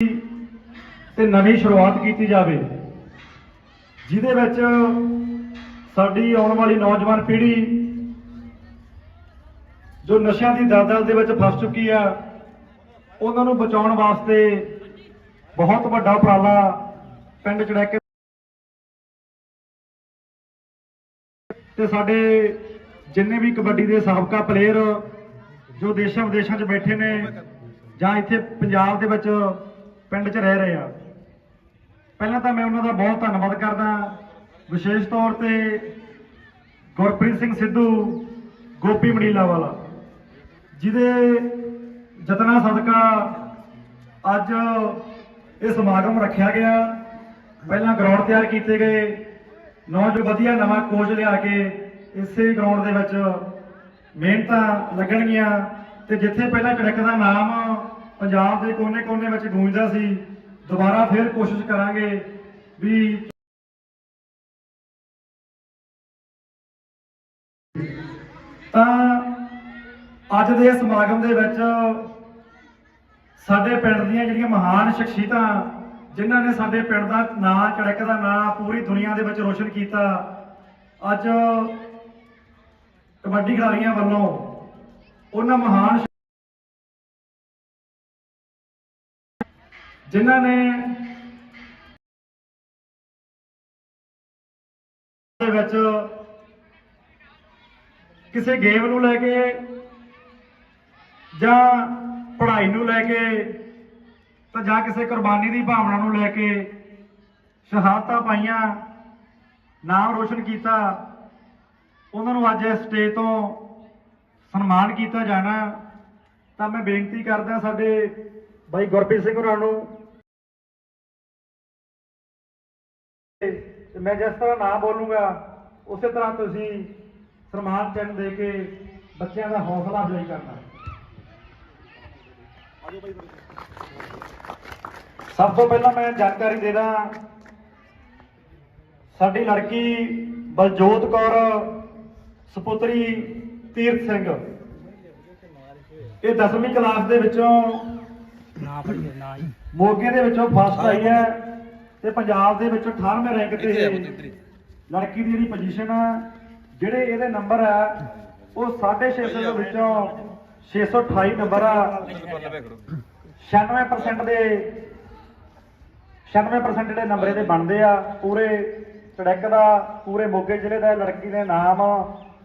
ਤੇ ਨਵੀਂ ਸ਼ੁਰੂਆਤ ਕੀਤੀ ਜਾਵੇ, ਜਿਹਦੇ ਵਿੱਚ ਸਾਡੀ ਆਉਣ ਵਾਲੀ ਨੌਜਵਾਨ ਪੀੜ੍ਹੀ ਜੋ ਨਸ਼ਿਆਂ ਦੀ ਦਲਦਲ ਦੇ ਵਿੱਚ ਫਸ ਚੁੱਕੀ ਆ, ਉਹਨਾਂ ਨੂੰ ਬਚਾਉਣ ਵਾਸਤੇ ਬਹੁਤ ਵੱਡਾ ਉਪਰਾਲਾ ਪਿੰਡ ਚੜੈਕੇ ਤੇ ਸਾਡੇ ਜਿੰਨੇ ਵੀ ਕਬੱਡੀ ਦੇ ਸਾਬਕਾ ਪਲੇਅਰ ਜੋ ਦੇਸ਼ਾਂ ਵਿਦੇਸ਼ਾਂ 'ਚ ਬੈਠੇ ਨੇ ਜਾਂ ਇੱਥੇ ਪੰਜਾਬ ਦੇ ਵਿੱਚ ਪਿੰਡ 'ਚ ਰਹਿ ਰਹੇ ਆ। ਪਹਿਲਾਂ ਤਾਂ ਮੈਂ ਉਹਨਾਂ ਦਾ ਬਹੁਤ ਧੰਨਵਾਦ ਕਰਦਾ। ਵਿਸ਼ੇਸ਼ ਤੌਰ ਤੇ ਗੁਰਪ੍ਰੀਤ ਸਿੰਘ ਸਿੱਧੂ, ਗੋਪੀ ਮਣੀਲਾ ਵਾਲਾ, ਜਿਹਦੇ ਜਤਨਾ ਸਦਕਾ ਅੱਜ ਇਹ ਸਮਾਗਮ ਰੱਖਿਆ ਗਿਆ। ਪਹਿਲਾਂ ਗਰਾਊਂਡ ਤਿਆਰ ਕੀਤੇ ਗਏ। ਨੌਜਵਾਨ ਵਧੀਆ ਨਵਾਂ ਕੋਚ ਲਿਆ ਕੇ ਇਸੇ ਗਰਾਊਂਡ ਦੇ ਵਿੱਚ ਮਿਹਨਤਾਂ ਲੱਗਣਗੀਆਂ ਤੇ ਜਿੱਥੇ ਪਹਿਲਾਂ ਕੜਕ ਦਾ ਨਾਮ ਪੰਜਾਬ ਦੇ ਕੋਨੇ-ਕੋਨੇ ਵਿੱਚ ਗੂੰਜਦਾ ਸੀ। ਦੁਬਾਰਾ ਫਿਰ ਕੋਸ਼ਿਸ਼ ਕਰਾਂਗੇ ਵੀ ਤਾਂ ਅੱਜ ਦੇ ਸਮਾਗਮ ਦੇ ਵਿੱਚ ਸਾਡੇ ਪਿੰਡ ਦੀਆਂ ਜਿਹੜੀਆਂ ਮਹਾਨ ਸ਼ਖਸੀਅਤਾਂ, ਜਿਨ੍ਹਾਂ ਨੇ ਸਾਡੇ ਪਿੰਡ ਦਾ ਨਾਂ ਚੜਕ ਦਾ ਨਾਂ ਪੂਰੀ ਦੁਨੀਆ ਦੇ ਵਿੱਚ ਰੋਸ਼ਨ ਕੀਤਾ, ਅੱਜ ਕਬੱਡੀ ਖਿਡਾਰੀਆਂ ਵੱਲੋਂ ਉਹਨਾਂ ਮਹਾਨ ਜਿਨ੍ਹਾਂ ਨੇ ਦੇ ਵਿੱਚ ਕਿਸੇ ਗੇਮ ਨੂੰ ਲੈ ਕੇ ਜਾਂ ਪੜ੍ਹਾਈ ਨੂੰ ਲੈ ਕੇ ਤਾਂ ਜਾਂ ਕਿਸੇ ਕੁਰਬਾਨੀ ਦੀ ਭਾਵਨਾ ਨੂੰ ਲੈ ਕੇ ਸ਼ਹਾਦਤਾਂ ਪਾਈਆਂ, ਨਾਮ ਰੋਸ਼ਨ ਕੀਤਾ, ਉਹਨਾਂ ਨੂੰ ਅੱਜ ਇਸ ਸਟੇਜ ਤੋਂ ਸਨਮਾਨ ਕੀਤਾ ਜਾਣਾ। ਤਾਂ ਮੈਂ ਬੇਨਤੀ ਕਰਦਾ ਸਾਡੇ ਬਾਈ ਗੁਰਪ੍ਰੀਤ ਸਿੰਘ ਹੋਰਾਂ ਨੂੰ ਤੇ ਮੈਂ ਜਿਸ ਤਰ੍ਹਾਂ ਨਾਮ ਬੋਲੂੰਗਾ ਉਸੇ ਤਰ੍ਹਾਂ ਤੁਸੀਂ ਸਨਮਾਨ ਚਿੰਨ੍ਹ ਦੇ ਕੇ ਬੱਚਿਆਂ ਦਾ ਹੌਸਲਾ ਅਫਜ਼ਾਈ ਕਰਨਾ। ਸਭ ਤੋਂ ਪਹਿਲਾਂ ਮੈਂ ਜਾਣਕਾਰੀ ਦੇ ਦਾਂ ਸਾਡੀ ਲੜਕੀ ਬਲਜੋਤ ਕੌਰ ਸੁਪੁੱਤਰੀ ਤੀਰਥ ਸਿੰਘ। ਇਹ 10ਵੀਂ ਕਲਾਸ ਦੇ ਵਿੱਚੋਂ ਨਾ ਪੜੀਏ ਨਾ ਹੀ ਮੋਗੇ ਦੇ ਵਿੱਚੋਂ ਫਸਟ ਆਈ ਹੈ। ਤੇ ਪੰਜਾਬ ਦੇ ਵਿੱਚੋਂ 18ਵੇਂ ਰੈਂਕ ਤੇ ਇੱਥੇ ਆ ਪੁੱਤ, ਇੱਧਰ ਹੀ। ਲੜਕੀ ਦੀ ਜਿਹੜੀ ਪੋਜੀਸ਼ਨ ਆ ਜਿਹੜੇ ਇਹਦੇ ਨੰਬਰ ਆ ਉਹ 650 ਦੇ ਵਿੱਚੋਂ 628 ਨੰਬਰ ਆ। 96% ਦੇ 96% ਜਿਹੜੇ ਨੰਬਰ ਇਹਦੇ ਬਣਦੇ ਆ ਪੂਰੇ ਸੜਕ ਦਾ ਪੂਰੇ ਮੋਗੇ ਜ਼ਿਲ੍ਹੇ ਦਾ ਲੜਕੀ ਨੇ ਨਾਮ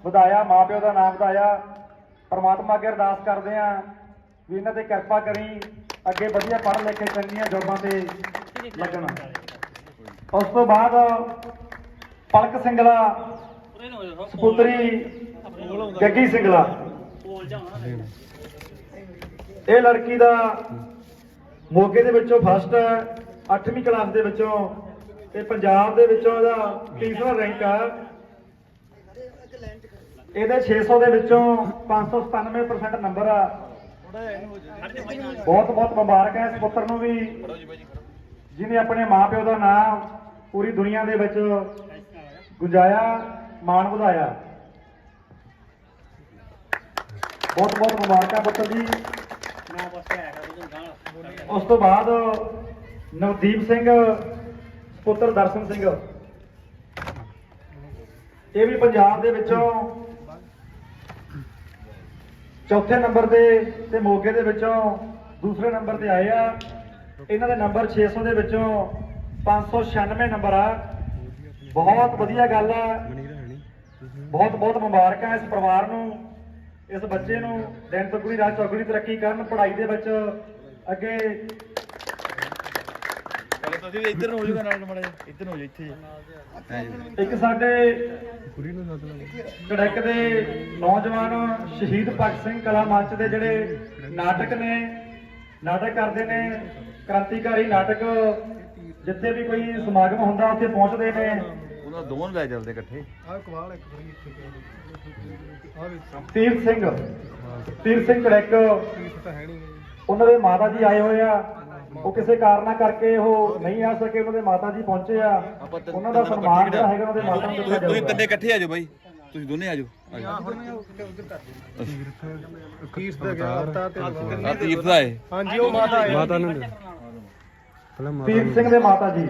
ਵਧਾਇਆ ਮਾਪਿਓ ਦਾ ਨਾਮ ਵਧਾਇਆ। ਪਰਮਾਤਮਾ ਅੱਗੇ ਅਰਦਾਸ ਕਰਦੇ ਆ ਵੀ ਇਹਨਾਂ ਤੇ ਕਿਰਪਾ ਕਰੀ ਅੱਗੇ ਵਧੀਆ ਪੜ੍ਹ ਲਿਖ ਕੇ ਚੰਗੀਆਂ ਜੋਬਾਂ ਤੇ ਲੱਗਣ। ਉਸ ਤੋਂ ਬਾਅਦ ਪਲਕ ਸਿੰਘਲਾ ਸੁਪੁੱਤਰੀ ਗੱਗੀ ਸਿੰਘਲਾ ਇਹ ਲੜਕੀ ਦਾ ਮੋਗੇ ਦੇ ਵਿੱਚੋਂ ਫਸਟ ਹੈ 8ਵੀਂ ਕਲਾਸ ਦੇ ਵਿੱਚੋਂ ਤੇ ਪੰਜਾਬ ਦੇ ਵਿੱਚੋਂ ਇਹਦਾ ਤੀਸਰਾ ਰੈਂਕ ਆ। ਇਹਦੇ 600 ਦੇ ਵਿੱਚੋਂ 597% ਨੰਬਰ ਆ। ਬਹੁਤ ਬਹੁਤ ਮੁਬਾਰਕ ਹੈ ਇਸ ਪੁੱਤਰ ਨੂੰ ਵੀ। ਜਿਹਨੇ ਆਪਣੇ ਮਾਪਿਓ ਦਾ ਨਾਮ ਪੂਰੀ ਦੁਨੀਆ ਦੇ ਵਿੱਚ ਗੁੰਜਾਇਆ, ਮਾਣ ਵਧਾਇਆ। ਬਹੁਤ ਬਹੁਤ ਮੁਬਾਰਕਾਂ ਪੁੱਤਰ ਜੀ। ਉਸ ਤੋਂ ਬਾਅਦ ਨਵਦੀਪ ਸਿੰਘ, ਪੁੱਤਰ ਦਰਸ਼ਨ ਸਿੰਘ। ਇਹ ਵੀ ਪੰਜਾਬ ਦੇ ਵਿੱਚੋਂ ਚੌਥੇ ਨੰਬਰ 'ਤੇ ਤੇ ਮੋਗੇ ਦੇ ਵਿੱਚੋਂ ਦੂਸਰੇ ਨੰਬਰ ਤੇ ਆਏ ਆ। ਇਹਨਾਂ ਦੇ ਨੰਬਰ 600 ਦੇ ਵਿੱਚੋਂ 596 ਨੰਬਰ ਆ। ਬਹੁਤ ਵਧੀਆ ਗੱਲ ਆ। ਬਹੁਤ ਬਹੁਤ ਮੁਬਾਰਕਾਂ ਇਸ ਪਰਿਵਾਰ ਨੂੰ ਇਸ ਬੱਚੇ ਨੂੰ। ਦਿਨ ਦੁਗਣੀ ਰਾਤ ਚੌਗੁਣੀ ਤਰੱਕੀ ਕਰਨ ਪੜ੍ਹਾਈ ਦੇ ਵਿੱਚ ਅੱਗੇ। ਚਲੋ ਤੁਸੀਂ ਵੀ ਇੱਧਰ ਨੂੰ ਹੋ ਜਾਊਗਾ ਨਾਲ ਮੜਾ ਇੱਧਰ ਨੂੰ ਹੋ ਜਾ ਇੱਥੇ। ਐ ਜੀ ਇੱਕ ਸਾਡੇ ਕੜਕ ਦੇ ਨੌਜਵਾਨ ਸ਼ਹੀਦ ਭਗਤ ਸਿੰਘ ਕਲਾ ਮੰਚ ਦੇ ਜਿਹੜੇ ਨਾਟਕ ਨੇ ਨਾਟਕ ਕਰਦੇ ਨੇ। ਕ੍ਰਾਂਤੀਕਾਰੀ ਨਾਟਕ ਜਿੱਥੇ ਵੀ ਕੋਈ ਸਮਾਗਮ ਹੁੰਦਾ ਉੱਥੇ ਪਹੁੰਚਦੇ ਨੇ। ਉਹਨਾਂ ਦੋਵਾਂ ਨੂੰ ਲੈ ਚੱਲਦੇ ਇਕੱਠੇ। ਤੀਰਥ ਸਿੰਘ। ਤੀਰਥ ਸਿੰਘ ਕੜਕ ਉਹਨਾਂ ਦੇ ਮਾਤਾ ਜੀ ਆਏ ਹੋਏ ਆ। ਉਹ ਕਿਸੇ ਕਾਰਨਾ ਕਰਕੇ ਉਹ ਨਹੀਂ ਆ ਸਕੇ ਉਹਨਾਂ ਦੇ ਮਾਤਾ ਜੀ ਪਹੁੰਚੇ ਆ। ਉਹਨਾਂ ਦਾ ਸਨਮਾਨ ਜਿਹੜਾ ਹੈਗਾ ਉਹਨਾਂ ਦੇ ਮਾਤਾ ਨੂੰ ਤੁਸੀਂ ਦਿੱਤਾ ਤੁਸੀਂ ਜਾਊਗਾ ਤਿੰਨੇ ਇਕੱਠੇ ਆ ਜਾਓ ਬਾਈ। ਤੁਸੀਂ ਦੋਨੇ ਆ ਜਾਓ। ਆ ਜਾਓ। ਕੀਰਤ ਦਾ ਗਿਆ ਤੇ ਆ ਤੀਰਥ ਦਾ ਹੈ। ਹਾਂਜੀ ਉਹ ਮਾਤਾ ਹੈ ਮਾਤਾ ਨੂੰ ਦੀਪ ਸਿੰਘ ਦੇ ਮਾਤਾ ਜੀ।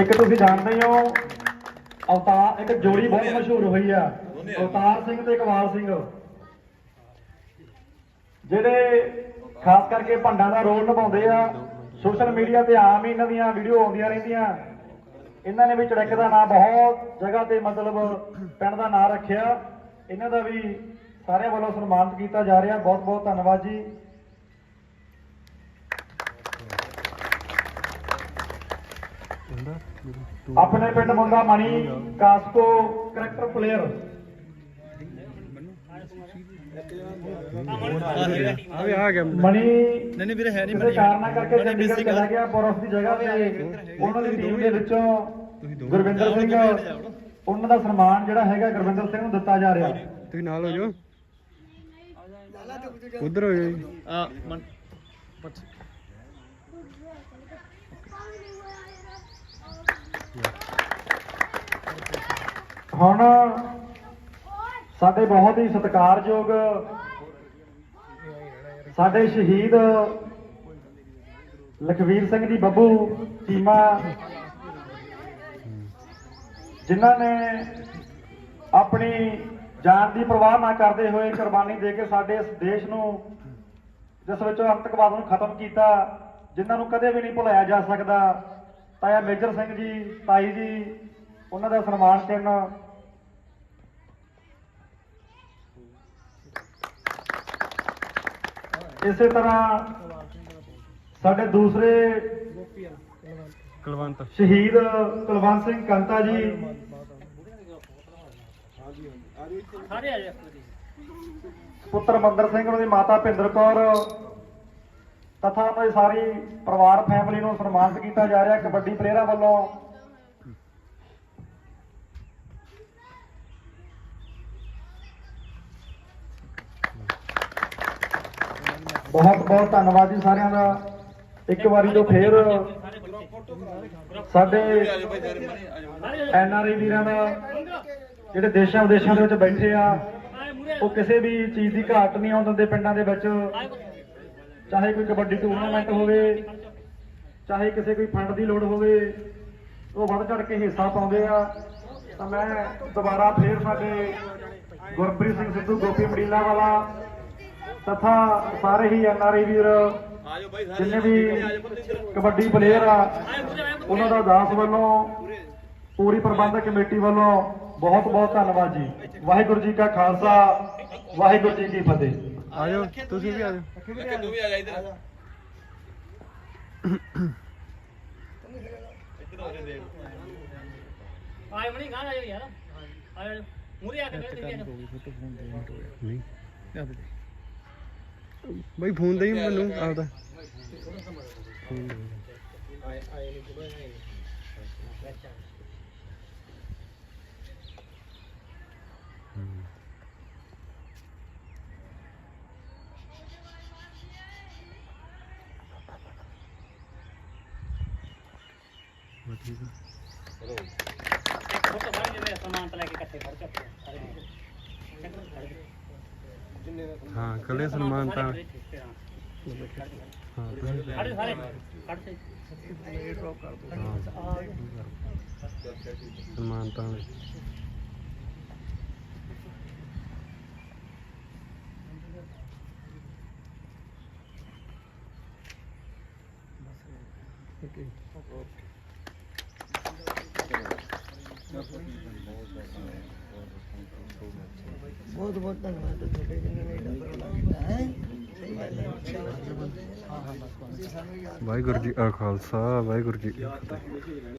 ਇੱਕ ਤੁਸੀਂ ਜਾਣਦੇ ਹੀ ਅਵਤਾਰ ਇੱਕ ਜੋੜੀ ਬਹੁਤ ਮਸ਼ਹੂਰ ਹੋਈ ਆ। ਅਵਤਾਰ ਸਿੰਘ ਤੇ ਇਕਬਾਲ ਸਿੰਘ। ਜਿਹੜੇ ਖਾਸ ਕਰਕੇ ਭੰਡਾਂ ਦਾ ਰੋਲ ਨਿਭਾਉਂਦੇ ਆ ਸੋਸ਼ਲ ਮੀਡੀਆ ਤੇ ਆਮ ਹੀ ਇਹਨਾਂ ਦੀਆਂ ਵੀਡੀਓ ਆਉਂਦੀਆਂ ਰਹਿੰਦੀਆਂ। ਇਹਨਾਂ ਨੇ ਵੀ ਚੜਕ ਦਾ ਨਾਮ ਬਹੁਤ ਜਗ੍ਹਾ ਤੇ ਮਤਲਬ ਪਿੰਡ ਦਾ ਨਾਮ ਰੱਖਿਆ। ਇਹਨਾਂ ਦਾ ਵੀ ਸਾਰਿਆਂ ਵੱਲੋਂ ਸਨਮਾਨਿਤ ਕੀਤਾ ਜਾ ਰਿਹਾ। ਬਹੁਤ ਬਹੁਤ ਧੰਨਵਾਦ ਜੀ। ਆਪਣੇ ਪਿੰਡ ਮੁੰਡਾ ਮਣੀ ਕਾਸਕੋ ਕਰੈਕਟਰ ਪਲੇਅਰ ਆਵੇ ਆ ਗਿਆ ਮਣੀ ਨਹੀਂ ਨਹੀਂ ਵੀਰੇ ਹੈ ਨਹੀਂ ਕਿਸੇ ਕਾਰਨਾਂ ਕਰਕੇ ਚੰਡੀਗੜ੍ਹ ਚਲਾ ਗਿਆ ਪਰ ਉਸ ਦੀ ਜਗ੍ਹਾ ਤੇ। ਉਹਨਾਂ ਦੀ ਟੀਮ ਦੇ ਵਿੱਚੋਂ ਗੁਰਵਿੰਦਰ ਸਿੰਘ ਉਹਨਾਂ ਦਾ ਸਨਮਾਨ ਜਿਹੜਾ ਹੈਗਾ ਗੁਰਵਿੰਦਰ ਸਿੰਘ ਨੂੰ ਦਿੱਤਾ ਜਾ ਰਿਹਾ। ਤੁਸੀਂ ਨਾਲ ਹੋ ਜਾਓ। ਉਧਰ ਹੋ ਜਾਓ ਆ ਮਨ ਹੁਣ ਸਾਡੇ ਬਹੁਤ ਹੀ ਸਤਿਕਾਰਯੋਗ ਸਾਡੇ ਸ਼ਹੀਦ ਲਖਵੀਰ ਸਿੰਘ ਜੀ ਬੱਬੂ, ਚੀਮਾ, ਜਿਨ੍ਹਾਂ ਨੇ ਆਪਣੀ ਜਾਨ ਦੀ ਪਰਵਾਹ ਨਾ ਕਰਦੇ ਹੋਏ ਕੁਰਬਾਨੀ ਦੇ ਕੇ ਸਾਡੇ ਇਸ ਦੇਸ਼ ਨੂੰ, ਜਿਸ ਵਿੱਚ ਅੰਤਕਵਾਦ ਨੂੰ ਖਤਮ ਕੀਤਾ, ਜਿਨ੍ਹਾਂ ਨੂੰ ਕਦੇ ਵੀ ਨਹੀਂ ਭੁਲਾਇਆ ਜਾ ਸਕਦਾ, ਤਾਇਆ ਮੇਜਰ ਸਿੰਘ ਜੀ, ਤਾਈ ਜੀ, ਉਹਨਾਂ ਦਾ ਸਨਮਾਨ ਚਿੰਨ੍ਹ ਇਸੇ ਤਰ੍ਹਾਂ ਸਾਡੇ ਦੂਸਰੇ ਕੁਲਵੰਤ। ਸ਼ਹੀਦ ਕੁਲਵੰਤ ਸਿੰਘ ਕੰਤਾ ਜੀ। ਸਾਰੇ ਆ ਜਾ ਪੁੱਤਰ ਮੰਦਰ ਸਿੰਘ ਉਹਨਾਂ ਦੀ ਮਾਤਾ ਭਿੰਦਰ ਕੌਰ ਤਥਾ ਉਹਨਾਂ ਦੀ ਸਾਰੀ ਪਰਿਵਾਰ ਫੈਮਿਲੀ ਨੂੰ ਸਨਮਾਨਿਤ ਕੀਤਾ ਜਾ ਰਿਹਾ ਕਬੱਡੀ ਪਲੇਅਰਾਂ ਵੱਲੋਂ। ਬਹੁਤ ਬਹੁਤ ਧੰਨਵਾਦ ਜੀ ਸਾਰਿਆਂ ਦਾ। ਇੱਕ ਵਾਰੀ ਤੋਂ ਫੇਰ ਸਾਡੇ ਐਨ ਆਰ ਆਈ ਵੀਰਾਂ ਦਾ, ਜਿਹੜੇ ਦੇਸ਼ਾਂ ਵਿਦੇਸ਼ਾਂ ਦੇ ਵਿੱਚ ਬੈਠੇ ਆ, ਉਹ ਕਿਸੇ ਵੀ ਚੀਜ਼ ਦੀ ਘਾਟ ਨਹੀਂ ਆਉਣ ਦਿੰਦੇ ਪਿੰਡਾਂ ਦੇ ਵਿੱਚ। ਚਾਹੇ ਕੋਈ ਕਬੱਡੀ ਟੂਰਨਾਮੈਂਟ ਹੋਵੇ, ਚਾਹੇ ਕਿਸੇ ਕੋਈ ਫੰਡ ਦੀ ਲੋੜ ਹੋਵੇ, ਉਹ ਵੱਧ ਚੜ ਕੇ ਹਿੱਸਾ ਪਾਉਂਦੇ ਆ। ਤਾਂ ਮੈਂ ਦੁਬਾਰਾ ਫੇਰ ਸਾਡੇ ਗੁਰਪ੍ਰੀਤ ਸਿੰਘ ਸਿੱਧੂ, ਗੋਪੀ ਮੜੀਲਾ ਵਾਲਾ ਤਥਾ ਸਾਰੇ ਹੀ ਐਨ ਆਰ ਆਈ ਵੀਰ ਆਜੋ ਜਿੰਨੇ ਵੀ ਕਬੱਡੀ ਪਲੇਅਰ ਆ ਉਹਨਾਂ ਦਾ ਦਾਸ ਵੱਲੋਂ ਪੂਰੀ। ਪ੍ਰਬੰਧਕ ਕਮੇਟੀ ਵੱਲੋਂ ਬਹੁਤ ਬਹੁਤ ਧੰਨਵਾਦ ਜੀ। ਵਾਹਿਗੁਰੂ ਜੀ ਕਾ ਖਾਲਸਾ ਵਾਹਿਗੁਰੂ ਜੀ ਕੀ ਫਤਿਹ। ਆ ਜਾਓ ਤੁਸੀਂ ਵੀ ਆ ਜਾਓ ਕਿ ਤੂੰ ਵੀ ਆ ਜਾ ਇੱਧਰ। ਆਏ ਮਣੀ ਗਾਂ ਆਇਓ ਯਾਰ। ਆਇਓ ਮੂਰੇ ਆ ਕੇ ਬੈਠ ਤੇ ਨਹੀਂ। ਬਈ ਫੋਨ ਦੇ ਮੈਨੂੰ ਆਪਦਾ ਫੋਨ ਦੇ ਠੀਕ ਆ ਫੋਟੋ ਫੜ ਜਿਵੇਂ ਸਮਾਨ ਤੇ ਲੈ ਕੇ ਇਕੱਠੇ ਫੜ ਚੱਕ ਸਾਰੇ। ਹਾਂ ਕੱਲੇ ਸਨਮਾਨ ਤਾਂ ਹਾਂ ਤੁਸੀਂ ਸਾਰੇ ਸਾਰੇ ਕੱਢ ਤੇ ਹਾਂ ਸਨਮਾਨ ਤਾਂ ਵਾਲੇ। ਬਹੁਤ ਬਹੁਤ ਧੰਨਵਾਦ ਤੁਹਾਡੇ ਜਿਨ੍ਹਾਂ ਨੇ ਏਡਾ ਕੀਤਾ, ਹੈ? ਵਾਹਿਗੁਰੂ ਜੀ ਕਾ ਖਾਲਸਾ, ਵਾਹਿਗੁਰੂ ਜੀ ਕੀ ਫਤਿਹ।